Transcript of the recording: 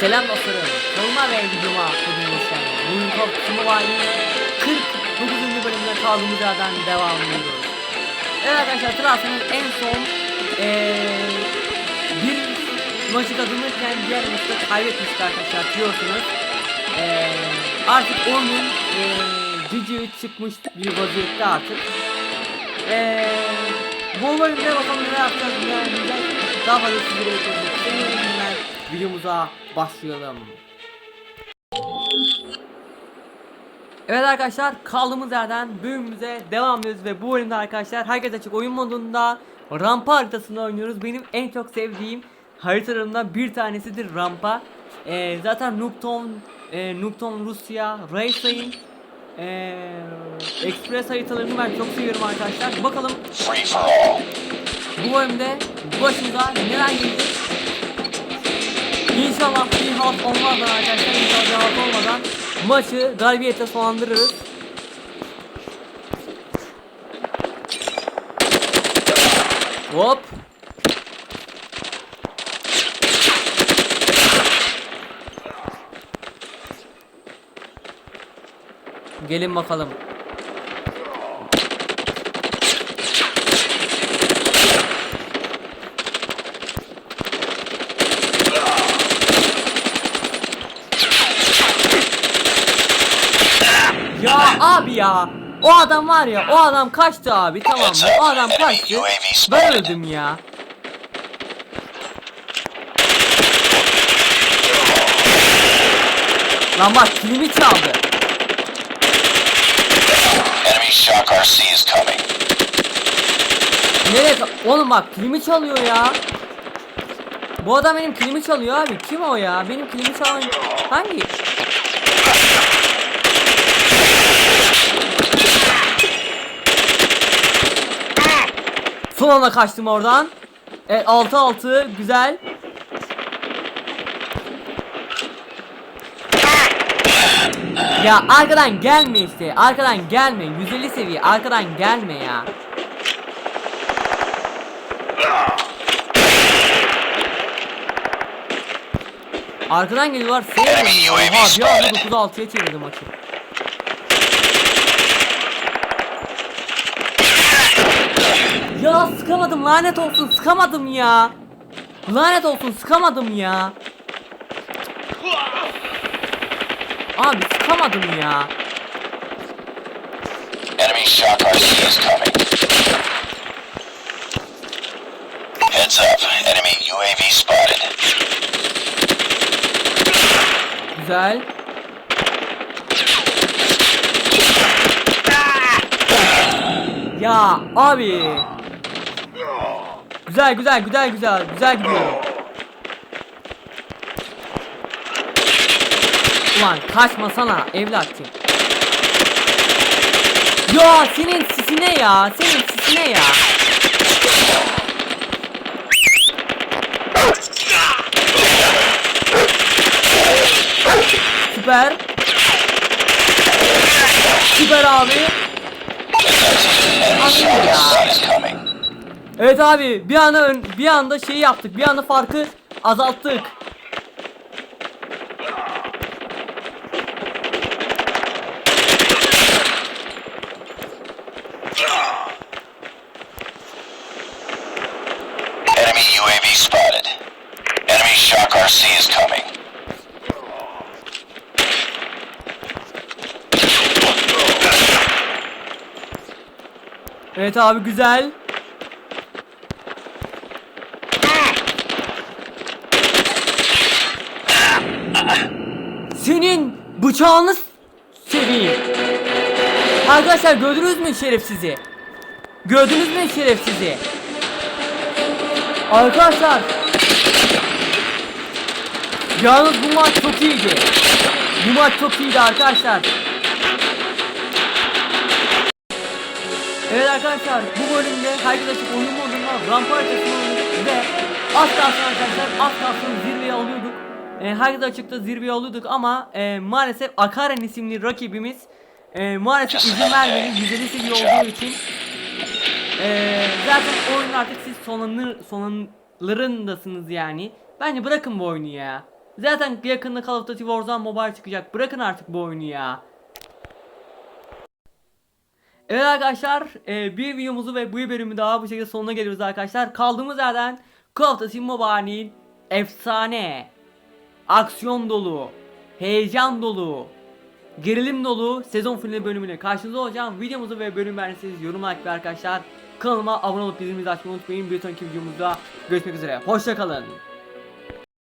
Selam dostlarım. Kanalıma ve videoma hoş geldiniz. Bugün korkutumu var 49. bölümde kaldığımız yerden devam ediyoruz. Evet arkadaşlar hatırlarsanız en son eee bir maçı kazanırken diğer maçta kaybetmiştik arkadaşlar biliyorsunuz. Eee artık oyunun eee cıcığı çıkmış bir vaziyette artık. Eee bu bölümde bakalım neler yapacağız, yapacağız. Daha fazla sizlere beklemek istemiyorum. Videomuza başlayalım. Evet arkadaşlar kaldığımız yerden bölümümüze devam ediyoruz ve bu bölümde arkadaşlar herkes açık oyun modunda rampa haritasında oynuyoruz. Benim en çok sevdiğim haritalarımdan bir tanesidir rampa. Ee, zaten Nuketown, e, Nuketown Rusya, Racing, e, Express haritalarını ben çok seviyorum arkadaşlar. Bakalım bu bölümde başımıza neler gelecek? İnşallah bir halt olmadan arkadaşlar inşallah bir halt olmadan maçı galibiyetle sonlandırırız. Hop. Gelin bakalım. Ya abi ya. O adam var ya o adam kaçtı abi tamam mı? O adam kaçtı. Ben öldüm ya. Lan bak kilimi çaldı. Enemy Shock RC is coming. Nereye? ka- Oğlum bak kilimi çalıyor ya. Bu adam benim kilimi çalıyor abi. Kim o ya? Benim kilimi çalan hangi? Son anda kaçtım oradan. Evet 6-6 güzel. Ya arkadan gelme işte. Arkadan gelme. 150 seviye. Arkadan gelme ya. Arkadan geliyorlar. Oha bir anda spotted. 9-6'ya çevirdi maçı. Ya sıkamadım lanet olsun sıkamadım ya. Lanet olsun sıkamadım ya. Abi sıkamadım ya. Enemy Shock RC is coming. Heads up. Enemy UAV spotted. Güzel. Ya abi. Güzel güzel güzel güzel güzel gidiyorum. Ulan kaçmasana evlatçım. Ya senin sisine ya senin sisine ya. Süper. Süper abi. İs coming. Evet abi bir anda ön, bir anda şeyi yaptık. Bir anda farkı azalttık. Enemy UAV spotted. Enemy Shock RC is coming. Evet abi güzel. Senin bıçağını seveyim. Arkadaşlar gördünüz mü şerefsizi? Gördünüz mü şerefsizi? Arkadaşlar. Yalnız bu maç çok iyiydi. Bu maç çok iyiydi arkadaşlar. Evet arkadaşlar bu bölümde herkes açık oyun modunda rampa haritasını ve az kalsın arkadaşlar az kalsın zirveye alıyorduk. E, herkes açıkta zirveye alıyorduk ama e, maalesef Akaren isimli rakibimiz e, maalesef izin vermedi 150 seviye olduğu için. E, zaten oyun artık siz sonlanır, sonlanırındasınız yani. Bence bırakın bu oyunu ya. Zaten yakında Call of Duty Warzone Mobile çıkacak. Bırakın artık bu oyunu ya. Evet arkadaşlar e, bir videomuzu ve bu bölümü daha bu şekilde sonuna geliyoruz arkadaşlar. Kaldığımız yerden Call of Duty Mobile'nin efsane, aksiyon dolu, heyecan dolu, gerilim dolu sezon finali bölümüne karşınızda olacağım. Videomuzu ve bölüm beğendiyseniz yorum like arkadaşlar kanalıma abone olup bildirimleri açmayı unutmayın. Bir sonraki videomuzda görüşmek üzere. Hoşçakalın.